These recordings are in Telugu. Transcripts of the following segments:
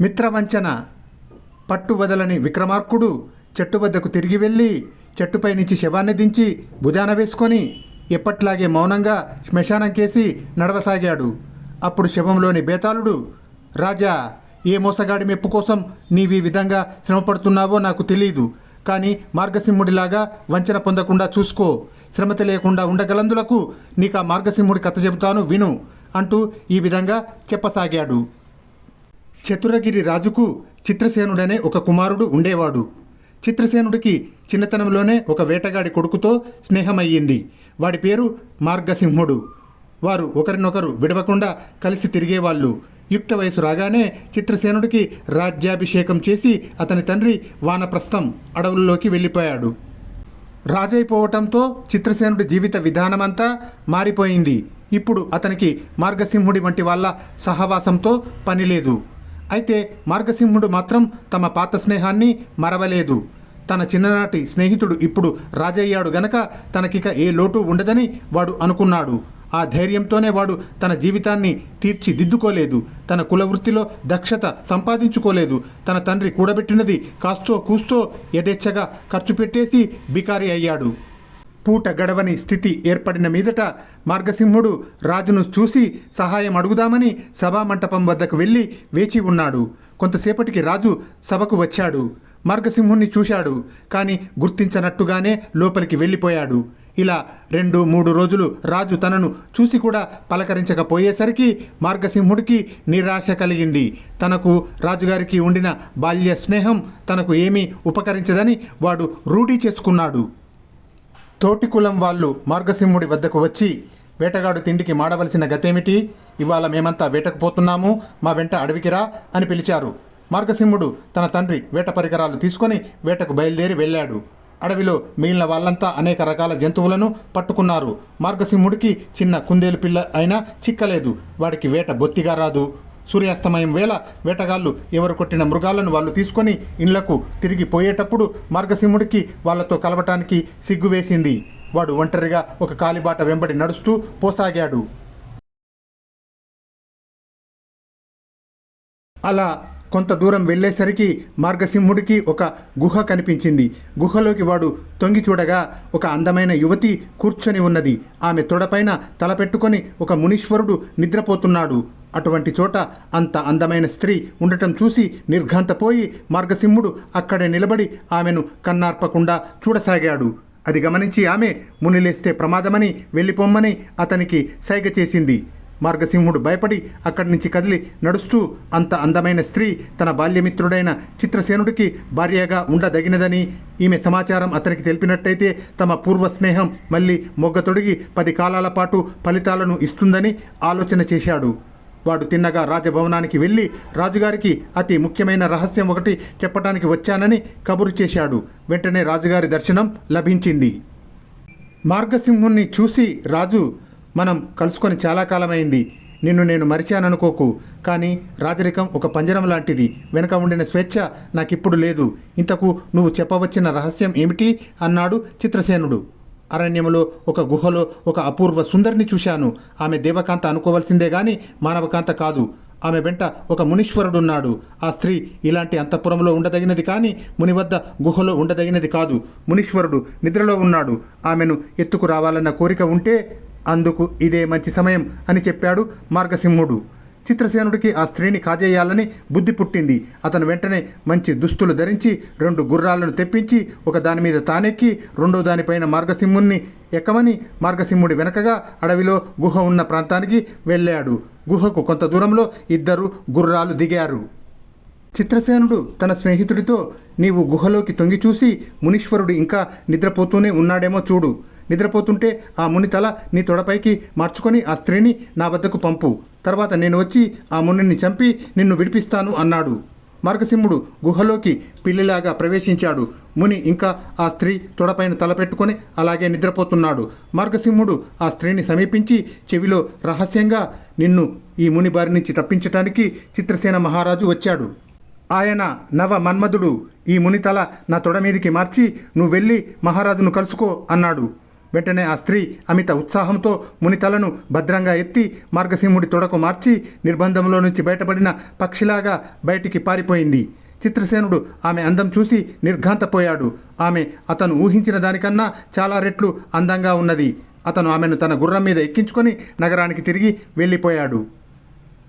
మిత్రవంచన పట్టు వదలని విక్రమార్కుడు చెట్టు వద్దకు తిరిగి వెళ్ళి చెట్టుపై నుంచి శవాన్ని దించి భుజాన వేసుకొని ఎప్పట్లాగే మౌనంగా శ్మశానం కేసి నడవసాగాడు. అప్పుడు శవంలోని బేతాళుడు రాజా ఏ మోసగాడి మెప్పు కోసం నీవి విధంగా శ్రమపడుతున్నావో నాకు తెలియదు. కానీ మార్గసింహుడిలాగా వంచన పొందకుండా చూసుకో. శ్రమత లేకుండా ఉండగలందులకు నీకు ఆ మార్గసింహుడి కథ చెబుతాను విను అంటూ ఈ విధంగా చెప్పసాగాడు. చతురగిరి రాజుకు చిత్రసేనుడనే ఒక కుమారుడు ఉండేవాడు. చిత్రసేనుడికి చిన్నతనంలోనే ఒక వేటగాడి కొడుకుతో స్నేహమయ్యింది. వాడి పేరు మార్గసింహుడు. వారు ఒకరినొకరు విడవకుండా కలిసి తిరిగేవాళ్ళు. యుక్త వయసు రాగానే చిత్రసేనుడికి రాజ్యాభిషేకం చేసి అతని తండ్రి వానప్రస్థం అడవుల్లోకి వెళ్ళిపోయాడు. రాజైపోవటంతో చిత్రసేనుడి జీవిత విధానమంతా మారిపోయింది. ఇప్పుడు అతనికి మార్గసింహుడి వంటి వాళ్ళ సహవాసంతో పనిలేదు. అయితే మార్గసింహుడు మాత్రం తమ పాత స్నేహాన్ని మరవలేదు. తన చిన్ననాటి స్నేహితుడు ఇప్పుడు రాజయ్యాడు గనక తనకిక ఏ లోటు ఉండదని వాడు అనుకున్నాడు. ఆ ధైర్యంతోనే వాడు తన జీవితాన్ని తీర్చిదిద్దుకోలేదు. తన కులవృత్తిలో దక్షత సంపాదించుకోలేదు. తన తండ్రి కూడబెట్టినది కాస్తో కూస్తో యథేచ్ఛగా ఖర్చు పెట్టేసి బికారి అయ్యాడు. పూట గడవని స్థితి ఏర్పడిన మీదట మార్గసింహుడు రాజును చూసి సహాయం అడుగుదామని సభామంటపం వద్దకు వెళ్ళి వేచి ఉన్నాడు. కొంతసేపటికి రాజు సభకు వచ్చాడు. మార్గసింహుణ్ణి చూశాడు కానీ గుర్తించనట్టుగానే లోపలికి వెళ్ళిపోయాడు. ఇలా రెండు మూడు రోజులు రాజు తనను చూసి కూడా పలకరించకపోయేసరికి మార్గసింహుడికి నిరాశ కలిగింది. తనకు రాజుగారికి ఉండిన బాల్య స్నేహం తనకు ఏమీ ఉపకరించదని వాడు రూఢీ చేసుకున్నాడు. తోటి కులం వాళ్ళు మార్గసింహుడి వద్దకు వచ్చి వేటగాడు తిండికి మాడవలసిన గతేమిటి? ఇవాళ మేమంతా వేటకు పోతున్నాము మా వెంట అడవికిరా అని పిలిచారు. మార్గసింహుడు తన తండ్రి వేట పరికరాలు తీసుకొని వేటకు బయలుదేరి వెళ్ళాడు. అడవిలో మిగిలిన వాళ్ళంతా అనేక రకాల జంతువులను పట్టుకున్నారు. మార్గసింహుడికి చిన్న కుందేలు పిల్ల అయినా చిక్కలేదు. వాడికి వేట బొత్తిగా రాదు. సూర్యాస్తమయం వేళ వేటగాళ్ళు ఎవరు కొట్టిన మృగాలను వాళ్ళు తీసుకొని ఇండ్లకు తిరిగి పోయేటప్పుడు మార్గసింహుడికి వాళ్ళతో కలవటానికి సిగ్గు వేసింది. వాడు ఒంటరిగా ఒక కాలిబాట వెంబడి నడుస్తూ పోసాగాడు. అలా కొంత దూరం వెళ్ళేసరికి మార్గసింహుడికి ఒక గుహ కనిపించింది. గుహలోకి వాడు తొంగి చూడగా ఒక అందమైన యువతి కూర్చొని ఉన్నది. ఆమె తొడపైన తల పెట్టుకొని ఒక మునీశ్వరుడు నిద్రపోతున్నాడు. అటువంటి చోట అంత అందమైన స్త్రీ ఉండటం చూసి నిర్ఘాంతపోయి మార్గసింహుడు అక్కడే నిలబడి ఆమెను కన్నార్పకుండా చూడసాగాడు. అది గమనించి ఆమె మునిలేస్తే ప్రమాదమని వెళ్ళిపోమ్మని అతనికి సైగ చేసింది. మార్గసింహుడు భయపడి అక్కడి నుంచి కదిలి నడుస్తూ అంత అందమైన స్త్రీ తన బాల్యమిత్రుడైన చిత్రసేనుడికి భార్యగా ఉండదగినదని ఈమె సమాచారం అతనికి తెలిపినట్టయితే తమ పూర్వ స్నేహం మళ్ళీ మొగ్గ తొడిగి పది కాలాల పాటు ఫలితాలను ఇస్తుందని ఆలోచన చేశాడు. వాడు తిన్నగా రాజభవనానికి వెళ్ళి రాజుగారికి అతి ముఖ్యమైన రహస్యం ఒకటి చెప్పడానికి వచ్చానని కబురు చేశాడు. వెంటనే రాజుగారి దర్శనం లభించింది. మార్గసింహుణ్ణి చూసి రాజు మనం కలుసుకొని చాలా కాలమైంది. నిన్ను నేను మరిచాననుకోకు. కానీ రాజరికం ఒక పంజరం లాంటిది. వెనక ఉండిన స్వేచ్ఛ నాకిప్పుడు లేదు. ఇంతకు నువ్వు చెప్పవచ్చిన రహస్యం ఏమిటి? అన్నాడు చిత్రసేనుడు. అరణ్యములో ఒక గుహలో ఒక అపూర్వ సుందరిని చూశాను. ఆమె దేవకాంత అనుకోవలసిందే గాని మానవకాంత కాదు. ఆమె వెంట ఒక మునీశ్వరుడున్నాడు. ఆ స్త్రీ ఇలాంటి అంతఃపురంలో ఉండదగినది కానీ ముని వద్ద గుహలో ఉండదగినది కాదు. మునీశ్వరుడు నిద్రలో ఉన్నాడు. ఆమెను ఎత్తుకు రావాలన్న కోరిక ఉంటే అందుకు ఇదే మంచి సమయం అని చెప్పాడు మార్గసింహుడు. చిత్రసేనుడికి ఆ స్త్రీని కాజేయాలని బుద్ధి పుట్టింది. అతను వెంటనే మంచి దుస్తులు ధరించి రెండు గుర్రాలను తెప్పించి ఒక దాని మీద తానెక్కి రెండో దానిపైన మార్గసింహుణ్ణి ఎక్కమని మార్గసింహుడి వెనకగా అడవిలో గుహ ఉన్న ప్రాంతానికి వెళ్ళాడు. గుహకు కొంత దూరంలో ఇద్దరు గుర్రాలు దిగారు. చిత్రసేనుడు తన స్నేహితుడితో నీవు గుహలోకి తొంగి చూసి మునీశ్వరుడు ఇంకా నిద్రపోతూనే ఉన్నాడేమో చూడు. నిద్రపోతుంటే ఆ ముని తల నీ తొడపైకి మార్చుకొని ఆ స్త్రీని నా వద్దకు పంపు. తర్వాత నేను వచ్చి ఆ మునిని చంపి నిన్ను విడిపిస్తాను అన్నాడు. మార్గసింహుడు గుహలోకి పిల్లిలాగా ప్రవేశించాడు. ముని ఇంకా ఆ స్త్రీ తొడపైన తలపెట్టుకొని అలాగే నిద్రపోతున్నాడు. మార్గసింహుడు ఆ స్త్రీని సమీపించి చెవిలో రహస్యంగా నిన్ను ఈ ముని బారి నుంచి తప్పించటానికి చిత్రసేన మహారాజు వచ్చాడు. ఆయన నవ మన్మధుడు ఈ ముని తల నా తొడ మీదికి మార్చి నువ్వు వెళ్ళి మహారాజును కలుసుకో అన్నాడు. వెంటనే ఆ స్త్రీ అమిత ఉత్సాహంతో మునితలను భద్రంగా ఎత్తి మార్గసింహుడి తొడకు మార్చి నిర్బంధంలో నుంచి బయటపడిన పక్షిలాగా బయటికి పారిపోయింది. చిత్రసేనుడు ఆమె అందం చూసి నిర్ఘాంతపోయాడు. ఆమె అతను ఊహించిన దానికన్నా చాలా రెట్లు అందంగా ఉన్నది. అతను ఆమెను తన గుర్రం మీద ఎక్కించుకొని నగరానికి తిరిగి వెళ్ళిపోయాడు.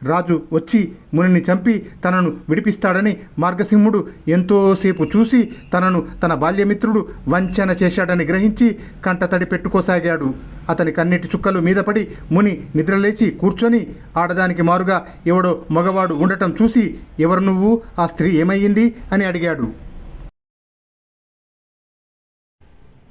రాజు వచ్చి మునిని చంపి తనను విడిపిస్తాడని మార్గసింహుడు ఎంతోసేపు చూసి తనను తన బాల్యమిత్రుడు వంచన చేశాడని గ్రహించి కంటతడి పెట్టుకోసాగాడు. అతని కన్నీటి చుక్కలు మీద పడి ముని నిద్రలేచి కూర్చొని ఆడదానికి మారుగా ఎవడో మగవాడు ఉండటం చూసి ఎవరు నువ్వు? ఆ స్త్రీ ఏమయ్యింది? అని అడిగాడు.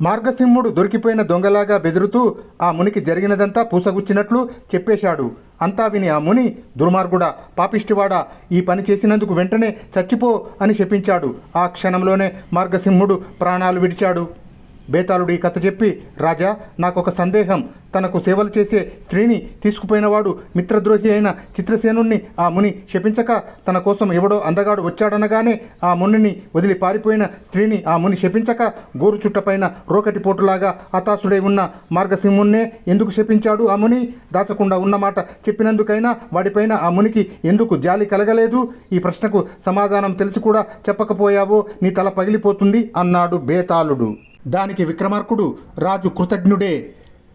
మార్గసింహుడు దొరికిపోయిన దొంగలాగా బెదురుతూ ఆ మునికి జరిగినదంతా పూసగుచ్చినట్లు చెప్పేశాడు. అంతా విని ఆ ముని దుర్మార్గుడా పాపిష్టివాడా ఈ పని చేసినందుకు వెంటనే చచ్చిపో అని శపించాడు. ఆ క్షణంలోనే మార్గసింహుడు ప్రాణాలు విడిచాడు. బేతాళుడు ఈ కథ చెప్పి రాజా నాకొక సందేహం. తనకు సేవలు చేసే స్త్రీని తీసుకుపోయినవాడు మిత్రద్రోహి అయిన చిత్రసేనుణ్ణి ఆ ముని శపించక తన కోసం ఎవడో అందగాడు వచ్చాడనగానే ఆ మునిని వదిలి పారిపోయిన స్త్రీని ఆ ముని శపించక గోరు చుట్టపైన రోకటి పోటులాగా హతాశుడై ఉన్న మార్గసింహున్నే ఎందుకు శపించాడు ఆ ముని? దాచకుండా ఉన్నమాట చెప్పినందుకైనా వాడిపైన ఆ మునికి ఎందుకు జాలి కలగలేదు? ఈ ప్రశ్నకు సమాధానం తెలిసి కూడా చెప్పకపోయావో నీ తల పగిలిపోతుంది అన్నాడు బేతాళుడు. దానికి విక్రమార్కుడు రాజు కృతజ్ఞుడే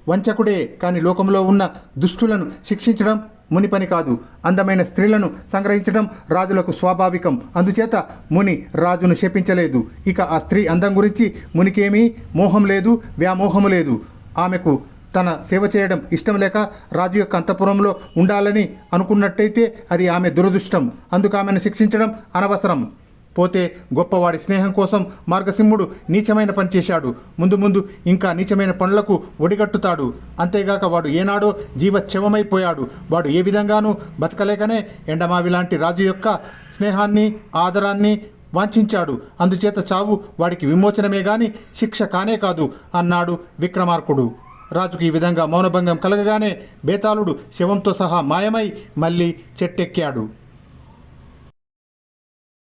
వంచకుడే కాని లోకంలో ఉన్న దుష్టులను శిక్షించడం ముని పని కాదు. అందమైన స్త్రీలను సంగ్రహించడం రాజులకు స్వాభావికం. అందుచేత ముని రాజును శపించలేదు. ఇక ఆ స్త్రీ అందం గురించి మునికేమీ మోహం లేదు వ్యామోహము లేదు. ఆమెకు తన సేవ చేయడం ఇష్టం లేక రాజు యొక్క అంతఃపురంలో ఉండాలని అనుకున్నట్టయితే అది ఆమె దురదృష్టం. అందుకు ఆమెను శిక్షించడం అనవసరం. పోతే గొప్పవాడి స్నేహం కోసం మార్గసింహుడు నీచమైన పని చేశాడు. ముందు ముందు ఇంకా నీచమైన పనులకు ఒడిగట్టుతాడు. అంతేగాక వాడు ఏనాడో జీవచ్చవమైపోయాడు వాడు ఏ విధంగానూ బతకలేకనే ఎండమావి లాంటి రాజు యొక్క స్నేహాన్ని ఆదరాన్ని వాంఛించాడు. అందుచేత చావు వాడికి విమోచనమే గాని శిక్ష కానే కాదు. అన్నాడు విక్రమార్కుడు. రాజుకు ఈ విధంగా మౌనభంగం కలగగానే బేతాళుడు శవంతో సహా మాయమై మళ్ళీ చెట్టెక్కాడు.